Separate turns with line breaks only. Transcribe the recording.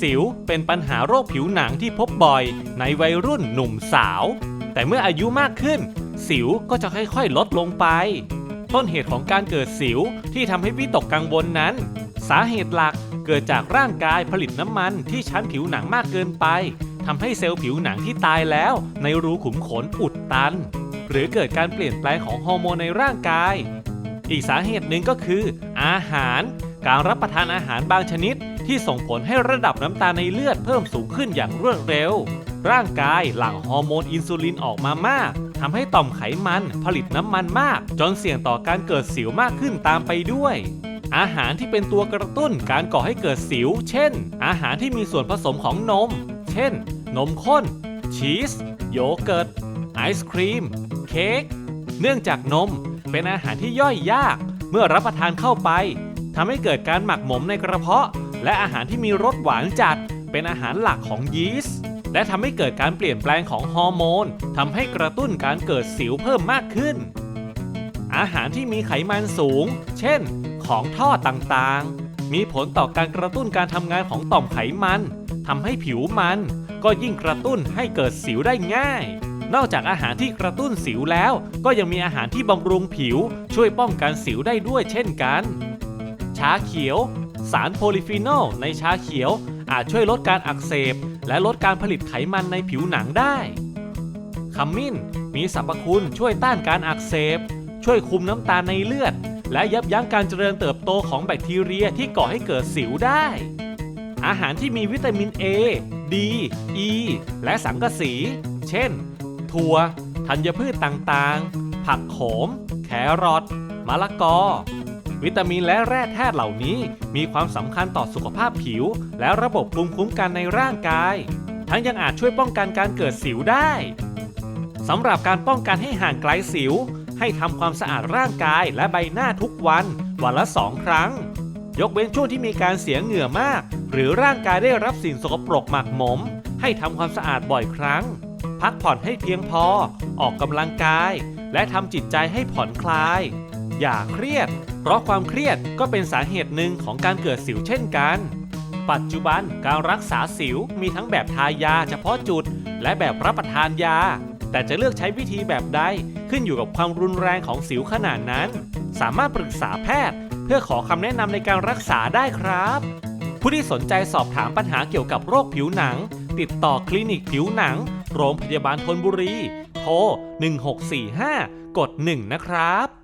สิวเป็นปัญหาโรคผิวหนังที่พบบ่อย ในวัยรุ่นหนุ่มสาว แต่เมื่ออายุมากขึ้น สิวก็จะค่อยๆ ลดลงไป ต้นเหตุของการเกิดสิวที่ทำให้วิตกกังวลนั้น สาเหตุหลักเกิดจากร่างกายผลิตน้ำมันที่ชั้นผิวหนังมากเกินไปทำให้เซลล์ผิวหนังที่ตายแล้ว ในรูขุมขนอุดตัน หรือเกิดการเปลี่ยนแปลงของฮอร์โมนในร่างกาย อีกสาเหตุหนึ่งก็คือ อาหาร การรับประทานอาหารบางชนิด ที่ส่งผลให้ระดับน้ำตาลในเลือดเพิ่มสูงขึ้นอย่างรวดเร็ว ร่างกายหลั่งฮอร์โมนอินซูลินออกมามากทำให้ต่อมไขมันผลิตน้ำมันมาก จนเสี่ยงต่อการเกิดสิวมากขึ้นตามไปด้วยอาหารที่เป็นตัวกระตุ้นการก่อให้เกิดสิว เช่น อาหารที่มีส่วนผสมของนม เช่น นมข้น ชีส โยเกิร์ต ไอศครีม เค้ก เนื่องจากนมเป็นอาหารที่ย่อยยาก เมื่อรับประทานเข้าไปทำให้เกิดการหมักหมมในกระเพาะ และอาหารที่มีรสหวานจัด เป็นอาหารหลักของยีสต์และทำให้เกิดการเปลี่ยนแปลงของฮอร์โมนทำให้กระตุ้นการเกิดสิวเพิ่มมากขึ้น อาหารที่มีไขมันสูง เช่น ของทอดต่างๆ มีผลต่อการกระตุ้นการทำงานของต่อมไขมันทำให้ผิวมัน ก็ยิ่งกระตุ้นให้เกิดสิวได้ง่าย นอกจากอาหารที่กระตุ้นสิวแล้ว ก็ยังมีอาหารที่บำรุงผิว ช่วยป้องกันสิวได้ด้วยเช่นกัน ชาเขียว สารโพลิฟีนอลในชาเขียว อาจช่วยลดการอักเสบ และลดการผลิตไขมันในผิวหนังได้ขมิ้นมีสรรพคุณช่วยต้านการอักเสบ ช่วยคุมน้ำตาลในเลือด และยับยั้งการเจริญเติบโตของแบคทีเรียที่ก่อให้เกิดสิวได้ อาหารที่มีวิตามิน A D E และสังกะสี เช่น ถั่ว ธัญพืชต่างๆ ผักโขม แครอทมะละกอ วิตามินและแร่ธาตุเหล่านี้ มีความสำคัญต่อสุขภาพผิว และระบบภูมิคุ้มกันในร่างกาย ทั้งยังอาจช่วยป้องกันการเกิดสิวได้สำหรับการป้องกันให้ห่างไกลสิว ให้ทำความสะอาดร่างกายและใบหน้าทุกวัน วันละสองครั้ง ยกเว้นช่วงที่มีการเสียเหงื่อมาก หรือร่างกายได้รับสิ่งสกปรกหมักหมม ให้ทำความสะอาดบ่อยครั้ง พักผ่อนให้เพียงพอ ออกกำลังกาย และทำจิตใจให้ผ่อนคลาย อย่าเครียด เพราะความเครียดก็เป็นสาเหตุหนึ่งของการเกิดสิวเช่นกัน ปัจจุบันการรักษาสิวมีทั้งแบบทายาเฉพาะจุด และแบบรับประทานยา แต่จะเลือกใช้วิธีแบบใดขึ้นอยู่กับความรุนแรงของสิวขนาดนั้น สามารถปรึกษาแพทย์ เพื่อขอคำแนะนำในการรักษาได้ครับ ผู้ที่สนใจสอบถามปัญหาเกี่ยวกับโรคผิวหนัง ติดต่อคลินิกผิวหนัง โรงพยาบาลทนบุรี โทร1645 กด 1 นะครับ